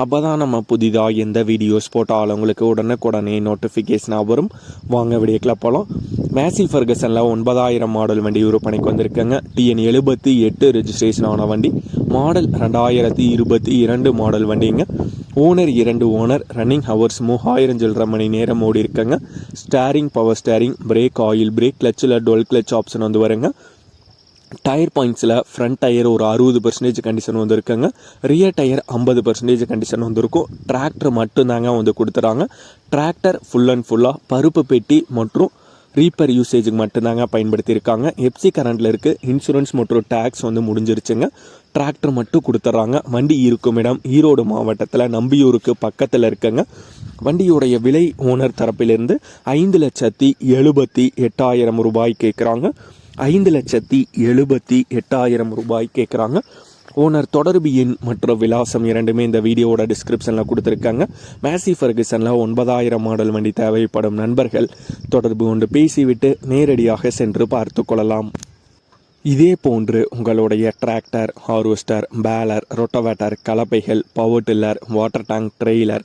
அப்போ தான் நம்ம புதிதாக எந்த வீடியோஸ் போட்டாலும் உங்களுக்கு உடனுக்குடனே நோட்டிஃபிகேஷனாக வரும். வாங்க வீடியோக்கில் போகலாம் மேசி ஃபர்கசனில் ஒன்பதாயிரம் மாடல் வண்டி விற்பனைக்கு வந்திருக்கேங்க. டிஎன் எழுபத்தி எட்டு ரெஜிஸ்ட்ரேஷன் ஆன வண்டி. மாடல் ரெண்டாயிரத்தி இருபத்தி இரண்டு மாடல் வண்டிங்க. ஓனர் இரண்டு ஓனர் ரன்னிங் ஹவர்ஸ் மூவாயிரம் சில்லரை மணி நேரம் ஓடி இருக்கங்க steering power steering brake oil brake கிளச்சில் dual clutch option வந்து வருங்க. டயர் பாயிண்ட்ஸில் ஃப்ரண்ட் டயர் ஒரு அறுபது பர்சன்டேஜ் கண்டிஷன் வந்துருக்குங்க. ரியர் டயர் ஐம்பது பர்சன்டேஜ் கண்டிஷன் வந்திருக்கும். டிராக்டர் மட்டும்தாங்க வந்து கொடுத்துறாங்க. டிராக்டர் ஃபுல் அண்ட் ஃபுல்லாக பருப்பு பெட்டி மற்றும் ரீப்பர் யூசேஜுக்கு மட்டும்தாங்க பயன்படுத்தியிருக்காங்க. எப்சி கரண்டில் இருக்குது இன்சூரன்ஸ் மற்றும் டேக்ஸ் வந்து முடிஞ்சிருச்சுங்க. டிராக்டர் மட்டும் கொடுத்துட்றாங்க வண்டி இருக்கும் இடம் ஈரோடு மாவட்டத்தில் நம்பியூருக்கு பக்கத்தில் இருக்குங்க. வண்டியுடைய விலை ஓனர் தரப்பிலிருந்து ஐந்து லட்சத்தி எழுபத்தி எட்டாயிரம் ரூபாய் கேட்குறாங்க ஐந்து லட்சத்தி எழுபத்தி எட்டாயிரம் ரூபாய் கேட்குறாங்க ஓனர் தொடர்பு எண் மற்றும் விலாசம் இரண்டுமே இந்த வீடியோவோட டிஸ்கிரிப்ஷனில் கொடுத்துருக்காங்க. மேசி ஃபர்கசனில் ஒன்பதாயிரம் மாடல் வண்டி தேவைப்படும் நண்பர்கள். தொடர்பு கொண்டு பேசிவிட்டு நேரடியாக சென்று பார்த்து கொள்ளலாம். இதே போன்று உங்களுடைய tractor harvester baler rotavator கலப்பைகள் power tiller water tank trailer